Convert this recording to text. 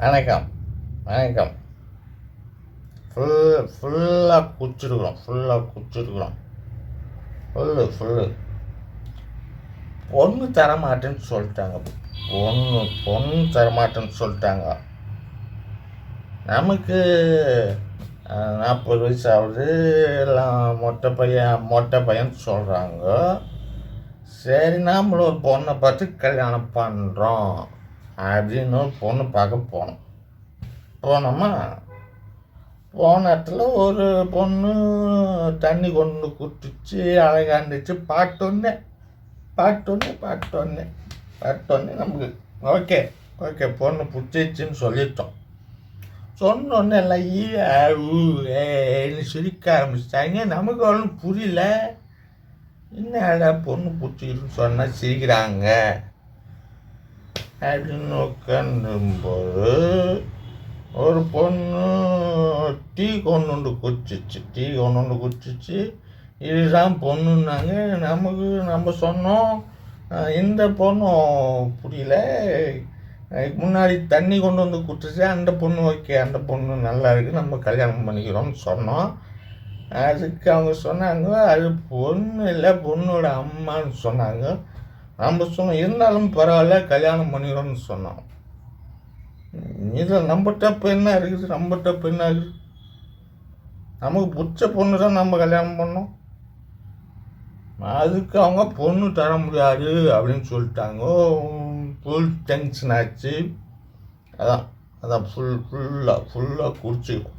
வணக்கம். வணக்கம். ஃபுல் ஃபுல்லாக குடிச்சிருக்கிறோம் ஃபுல்லாக குச்சிருக்கிறோம். ஃபுல்லு ஃபுல்லு பொண்ணு தரமாட்டேன்னு சொல்லிட்டாங்க. பொண்ணு பொண்ணு தரமாட்டேன்னு சொல்லிட்டாங்க. நமக்கு நாற்பது வயசு ஆகுது எல்லாம் மொட்டை பையன் மொட்டை பையன் சொல்கிறாங்க சரி நாமளும் ஒரு பொண்ணை பார்த்து கல்யாணம் பண்ணுறோம் அப்படின்னு ஒரு பொண்ணு பார்க்க போனோம். போனோமா போன இடத்துல ஒரு பொண்ணு தண்ணி கொண்டு குட்டிச்சு அழகாண்டுச்சு பாட்டொன்னே பாட்டொன்னே பாட்டொன்னே பாட்டொன்னே நமக்கு ஓகே ஓகே பொண்ணு பிடிச்சிச்சின்னு சொல்லிட்டோம். சொன்னோன்னே எல்லாம் ஈ ஏன்னு சிரிக்க ஆரம்பிச்சிட்டாங்க. நமக்கு ஒன்றும் புரியல. என்னடா பொண்ணு பிடிச்சிக்கிட்டுன்னு சொன்னால் சிரிக்கிறாங்க? அப்படின்னு உட்காந்தும்போது ஒரு பொண்ணு டீ கொண்டு வந்து குடிச்சிச்சு டீ கொண்டு வந்து குடிச்சிச்சு இதுதான் பொண்ணுன்னாங்க. நமக்கு நம்ம சொன்னோம். இந்த பொண்ணும் புரியல. முன்னாடி தண்ணி கொண்டு வந்து குடிச்சிச்சு அந்த பொண்ணு ஓகே அந்த பொண்ணு நல்லா இருக்குது நம்ம கல்யாணம் பண்ணிக்கிறோம்னு சொன்னோம். அதுக்கு அவங்க சொன்னாங்க அது பொண்ணு இல்லை பொண்ணோட அம்மான்னு சொன்னாங்க. நம்ம சொன்னோம் இருந்தாலும் பரவாயில்ல கல்யாணம் பண்ணிக்கிறோம்னு சொன்னோம். இதில் நம்ம தப்பு என்ன இருக்குது? நம்ம தப்பு என்ன இருக்குது? நமக்கு பிடிச்ச பொண்ணு தான் நம்ம கல்யாணம் பண்ணோம். அதுக்கு அவங்க பொண்ணு தர முடியாது அப்படின்னு சொல்லிட்டாங்க. ஃபுல் டென்ஷன் ஆச்சு. அதான் அதான் ஃபுல் ஃபுல்லாக ஃபுல்லாக குடிச்சிக்கும்